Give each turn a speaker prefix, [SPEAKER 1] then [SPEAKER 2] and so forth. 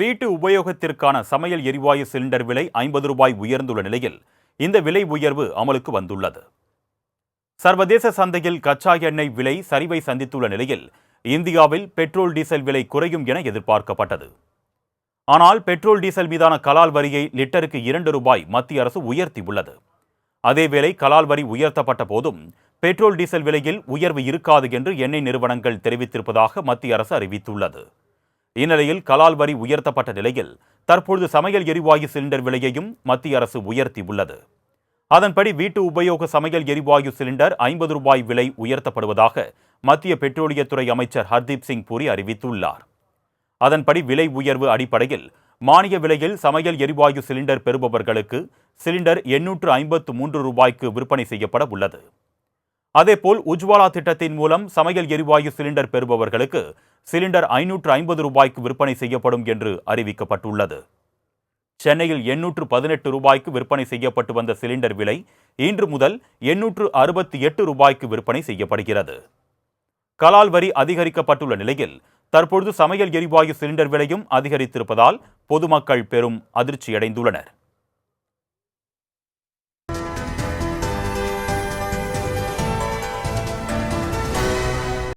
[SPEAKER 1] வீட்டு உபயோகத்திற்கான சமையல் எரிவாயு சிலிண்டர் விலை ஐம்பது ரூபாய் உயர்ந்துள்ள நிலையில் இந்த விலை உயர்வு அமலுக்கு வந்துள்ளது. சர்வதேச சந்தையில் கச்சா எண்ணெய் விலை சரிவை சந்தித்துள்ள நிலையில் இந்தியாவில் பெட்ரோல் டீசல் விலை குறையும் என எதிர்பார்க்கப்பட்டது. ஆனால் பெட்ரோல் டீசல் மீதான கலால் வரியை லிட்டருக்கு இரண்டு ரூபாய் மத்திய அரசு உயர்த்தியுள்ளது. அதேவேளை கலால் வரி உயர்த்தப்பட்ட போதும் பெட்ரோல் டீசல் விலையில் உயர்வு இருக்காது என்று எண்ணெய் நிறுவனங்கள் தெரிவித்திருப்பதாக மத்திய அரசு அறிவித்துள்ளது. இந்நிலையில் கலால் வரி உயர்த்தப்பட்ட நிலையில் தற்பொழுது சமையல் எரிவாயு சிலிண்டர் விலையையும் மத்திய அரசு உயர்த்தியுள்ளது. அதன்படி வீட்டு உபயோக சமையல் எரிவாயு சிலிண்டர் ஐம்பது ரூபாய் விலை உயர்த்தப்படுவதாக மத்திய பெட்ரோலியத்துறை அமைச்சர் ஹர்தீப் சிங் பூரி அறிவித்துள்ளார். அதன்படி விலை உயர்வு அடிப்படையில் மானிய விலையில் சமையல் எரிவாயு சிலிண்டர் பெறுபவர்களுக்கு சிலிண்டர் எண்ணூற்று ஐம்பத்து மூன்று ரூபாய்க்கு விற்பனை செய்யப்பட உள்ளது. அதேபோல் உஜ்வாலா திட்டத்தின் மூலம் சமையல் எரிவாயு சிலிண்டர் பெறுபவர்களுக்கு சிலிண்டர் ஐநூற்று ஐம்பது ரூபாய்க்கு விற்பனை செய்யப்படும் என்று அறிவிக்கப்பட்டுள்ளது. சென்னையில் எண்ணூற்று பதினெட்டு ரூபாய்க்கு விற்பனை செய்யப்பட்டு வந்த சிலிண்டர் விலை இன்று முதல் எண்ணூற்று அறுபத்தி எட்டு ரூபாய்க்கு விற்பனை செய்யப்படுகிறது. கலால் வரி அதிகரிக்கப்பட்டுள்ள நிலையில் தற்பொழுது சமையல் எரிவாயு சிலிண்டர் விலையும் அதிகரித்திருப்பதால் பொதுமக்கள் பெரும் அதிர்ச்சியடைந்துள்ளனர்.